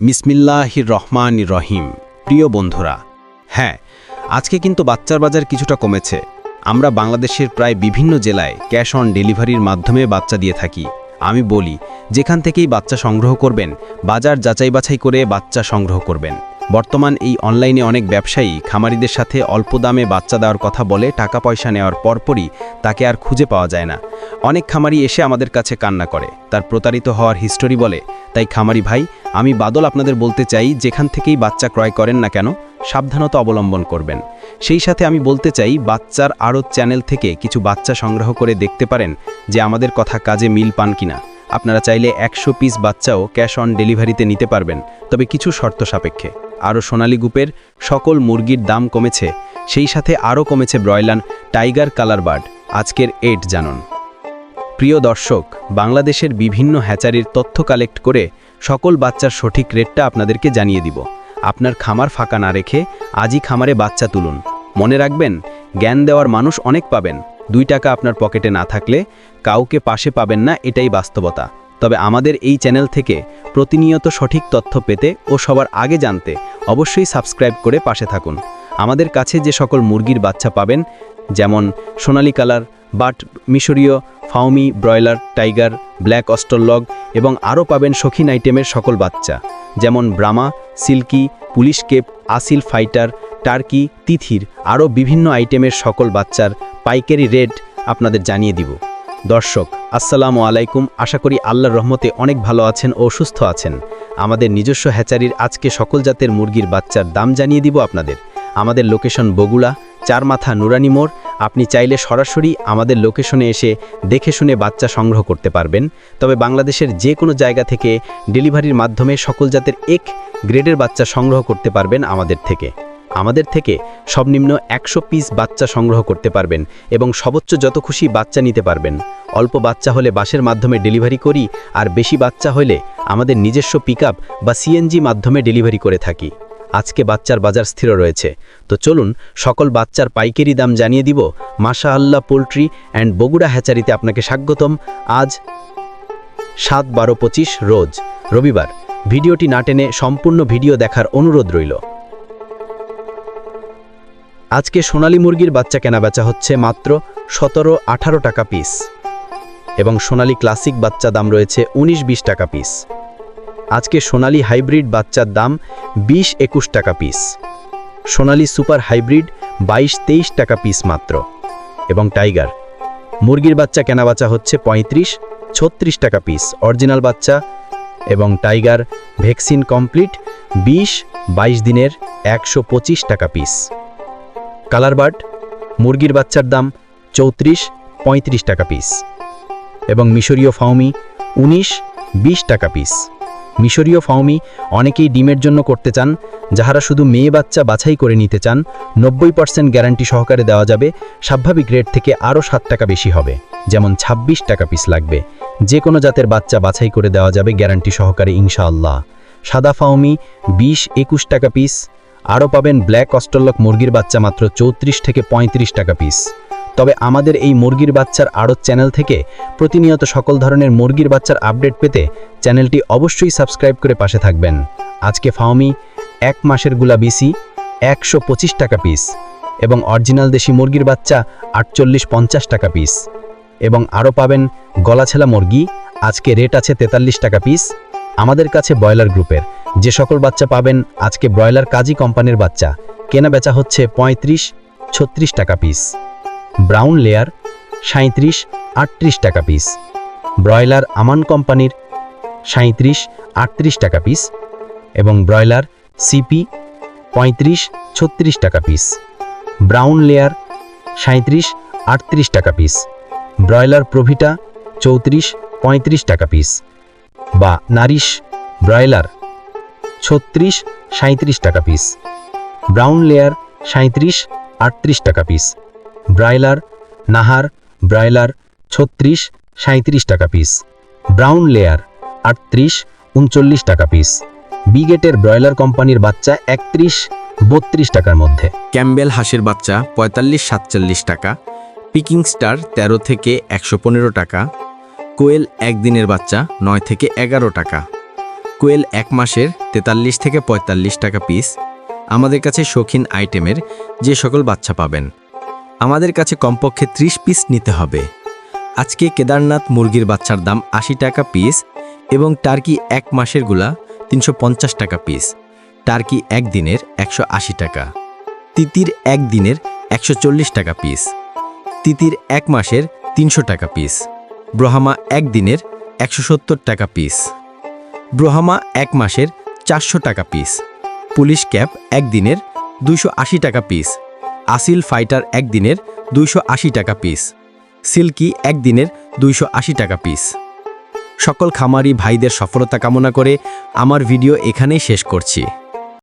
মিসমিল্লাহির রহমান রহিম প্রিয় বন্ধুরা হ্যাঁ আজকে কিন্তু বাচ্চার বাজার কিছুটা কমেছে। আমরা বাংলাদেশের প্রায় বিভিন্ন জেলায় ক্যাশ অন ডেলিভারির মাধ্যমে বাচ্চা দিয়ে থাকি। আমি বলি, যেখান থেকেই বাচ্চা সংগ্রহ করবেন, বাজার যাচাই বাছাই করে বাচ্চা সংগ্রহ করবেন। বর্তমান এই অনলাইনে অনেক ব্যবসায়ী খামারিদের সাথে অল্প দামে বাচ্চা দেওয়ার কথা বলে টাকা পয়সা নেওয়ার পরপরই তাকে আর খুঁজে পাওয়া যায় না। অনেক খামারি এসে আমাদের কাছে কান্না করে। তার প্রতারিত হওয়ার হিস্টোরি বলে, তাই খামারি ভাই আমি বাদল আপনাদের বলতে চাই, যেখান থেকেই বাচ্চা ক্রয় করেন না কেন, সাবধানতা অবলম্বন করবেন। সেই সাথে আমি বলতে চাই, বাচ্চার আরও চ্যানেল থেকে কিছু বাচ্চা সংগ্রহ করে দেখতে পারেন যে আমাদের কথা কাজে মিল পান কিনা। আপনারা চাইলে একশো পিস বাচ্চাও ক্যাশ অন ডেলিভারিতে নিতে পারবেন, তবে কিছু শর্ত সাপেক্ষে। আরও সোনালী গ্রুপের সকল মুরগির দাম কমেছে, সেই সাথে আরও কমেছে ব্রয়লার টাইগার কালার বার্ড। আজকের এট জানুন। প্রিয় দর্শক, বাংলাদেশের বিভিন্ন হ্যাচারির তথ্য কালেক্ট করে সকল বাচ্চার সঠিক রেটটা আপনাদেরকে জানিয়ে দিব। আপনার খামার ফাঁকা না রেখে আজই খামারে বাচ্চা তুলুন। মনে রাখবেন, জ্ঞান দেওয়ার মানুষ অনেক পাবেন। দুই টাকা আপনার পকেটে না থাকলে কাউকে পাশে পাবেন না, এটাই বাস্তবতা। তবে আমাদের এই চ্যানেল থেকে প্রতিনিয়ত সঠিক তথ্য পেতে ও সবার আগে জানতে অবশ্যই সাবস্ক্রাইব করে পাশে থাকুন। আমাদের কাছে যে সকল মুরগির বাচ্চা পাবেন, যেমন সোনালি কালার, বাট মিশরীয় ফাউমি ব্রয়লার, টাইগার, ব্ল্যাক অস্টললগ এবং আরও পাবেন শৌখিন আইটেমের সকল বাচ্চা, যেমন Brahma, silkie, Polish cap, Aseel fighter, turkey, তিথির, আরও বিভিন্ন আইটেমের সকল বাচ্চার পাইকারি রেট আপনাদের জানিয়ে দিব। দর্শক, আসসালামু আলাইকুম। আশা করি আল্লাহর রহমতে অনেক ভালো আছেন ও সুস্থ আছেন। আমাদের নিজস্ব হ্যাচারির আজকে সকল জাতের মুরগির বাচ্চার দাম জানিয়ে দিব আপনাদের। আমাদের লোকেশন বগুড়া চার মাথা নুরানি মোড়। আপনি চাইলে সরাসরি আমাদের লোকেশনে এসে দেখে শুনে বাচ্চা সংগ্রহ করতে পারবেন। তবে বাংলাদেশের যে কোনো জায়গা থেকে ডেলিভারির মাধ্যমে সকল জাতের এক গ্রেডের বাচ্চা সংগ্রহ করতে পারবেন আমাদের থেকে। আমাদের থেকে সর্বনিম্ন একশো পিস বাচ্চা সংগ্রহ করতে পারবেন এবং সর্বোচ্চ যত খুশি বাচ্চা নিতে পারবেন। অল্প বাচ্চা হলে বাসের মাধ্যমে ডেলিভারি করি আর বেশি বাচ্চা হলে আমাদের নিজস্ব পিক বা সিএনজি মাধ্যমে ডেলিভারি করে থাকি। আজকে বাচ্চার বাজার স্থির রয়েছে। তো চলুন, সকল বাচ্চার পাইকারি দাম জানিয়ে দিব। মাশা আল্লাহ পোলট্রি অ্যান্ড বগুড়া হ্যাচারিতে আপনাকে স্বাগতম। আজ সাত বারো পঁচিশ রোজ রবিবার। ভিডিওটি না টেনে সম্পূর্ণ ভিডিও দেখার অনুরোধ রইল। আজকে সোনালী মুরগির বাচ্চা কেনা বেচা হচ্ছে মাত্র সতেরো আঠারো টাকা পিস এবং সোনালী ক্লাসিক বাচ্চা দাম রয়েছে উনিশ বিশ টাকা পিস। আজকে সোনালী হাইব্রিড বাচ্চার দাম বিশ একুশ টাকা পিস। সোনালী সুপার হাইব্রিড বাইশ তেইশ টাকা পিস মাত্র। এবং টাইগার, মুরগির বাচ্চা কেনাবেচা হচ্ছে পঁয়ত্রিশ, ছত্রিশ টাকা পিস। অরিজিনাল বাচ্চা এবং টাইগার ভ্যাকসিন কমপ্লিট বিশ, বাইশ দিনের একশো পঁচিশ টাকা পিস। কালার বার্ড, মুরগির বাচ্চার দাম চৌত্রিশ, পঁয়ত্রিশ টাকা পিস। এবং মিশরীয় ফাউমি উনিশ, বিশ টাকা পিস। মিশরীয় ফাউমি অনেকেই ডিমের জন্য করতে চান, যাহারা শুধু মেয়ে বাচ্চা বাছাই করে নিতে চান, নব্বই পার্সেন্ট গ্যারান্টি সহকারে দেওয়া যাবে, স্বাভাবিক রেট থেকে আরও সাত টাকা বেশি হবে, যেমন ২৬ টাকা পিস লাগবে। যে কোনো জাতের বাচ্চা বাছাই করে দেওয়া যাবে গ্যারান্টি সহকারে, ইনশাআল্লাহ। সাদা ফাউমি বিশ, একুশ টাকা পিস আরও পাবেন ব্ল্যাক অস্ট্রলক মুরগির বাচ্চা মাত্র চৌত্রিশ থেকে ৩৫ টাকা পিস তবে আমাদের এই মুরগির বাচ্চার আড়ত চ্যানেল থেকে প্রতিনিয়ত সকল ধরনের মুরগির বাচ্চার আপডেট পেতে চ্যানেলটি অবশ্যই সাবস্ক্রাইব করে পাশে থাকবেন। আজকে ফাউমি এক মাসেরগুলা বিসি, একশো পঁচিশ টাকা পিস এবং অরিজিনাল দেশি মুরগির বাচ্চা আটচল্লিশ পঞ্চাশ টাকা পিস। এবং আরও পাবেন গলাছেলা মুরগি, আজকে রেট আছে তেতাল্লিশ টাকা পিস। আমাদের কাছে ব্রয়লার গ্রুপের। যে সকল বাচ্চা পাবেন, আজকে ব্রয়লার কাজী কোম্পানির বাচ্চা। কেনা বেচা হচ্ছে পঁয়ত্রিশ, ছত্রিশ টাকা পিস। ব্রাউন লেয়ার সাঁত্রিশ আটত্রিশ টাকা পিস ব্রয়লার আমান কোম্পানির সাঁত্রিশ আটত্রিশ টাকা পিস এবং ব্রয়লার সিপি, পঁয়ত্রিশ, ছত্রিশ টাকা পিস ব্রাউন লেয়ার সাঁত্রিশ আটত্রিশ টাকা পিস ব্রয়লার প্রভিটা, চৌত্রিশ, পঁয়ত্রিশ টাকা পিস বা নারিশ, ব্রয়লার, ছত্রিশ সাঁত্রিশ টাকা পিস ব্রাউন লেয়ার সাঁত্রিশ আটত্রিশ টাকা পিস ব্রয়লার নাহার ব্রয়লার ছত্রিশ সাঁত্রিশ টাকা পিস। ব্রাউন লেয়ার, আটত্রিশ, উনচল্লিশ টাকা পিস। বিগেটের ব্রয়লার কোম্পানির বাচ্চা একত্রিশ, বত্রিশ টাকার মধ্যে। ক্যাম্বেল হাঁসের বাচ্চা পঁয়তাল্লিশ, সাতচল্লিশ টাকা। পিকিং স্টার ১৩ থেকে একশো পনেরো টাকা। কোয়েল একদিনের বাচ্চা নয় থেকে এগারো টাকা। কোয়েল এক মাসের তেতাল্লিশ থেকে পঁয়তাল্লিশ টাকা পিস। আমাদের কাছে শৌখিন আইটেমের যে সকল বাচ্চা পাবেন। আমাদের কাছে কমপক্ষে ৩০ পিস নিতে হবে। আজকে কেদারনাথ মুরগির বাচ্চার দাম আশি টাকা পিস এবং টার্কি এক মাসেরগুলা তিনশো পঞ্চাশ টাকা পিস টার্কি একদিনের একশো আশি টাকা। তিতির একদিনের একশো চল্লিশ টাকা পিস তিতির এক মাসের তিনশো টাকা পিস ব্রহামা একদিনের একশো সত্তর টাকা পিস ব্রহামা এক মাসের চারশো টাকা পিস পুলিশ ক্যাপ একদিনের আশি টাকা পিস আসিল ফাইটার একদিনের দুইশো আশি টাকা পিস, সিল্কি একদিনের দুইশো আশি টাকা পিস। সকল খামারি ভাইদের সফলতা কামনা করে আমার ভিডিও এখানেই শেষ করছি।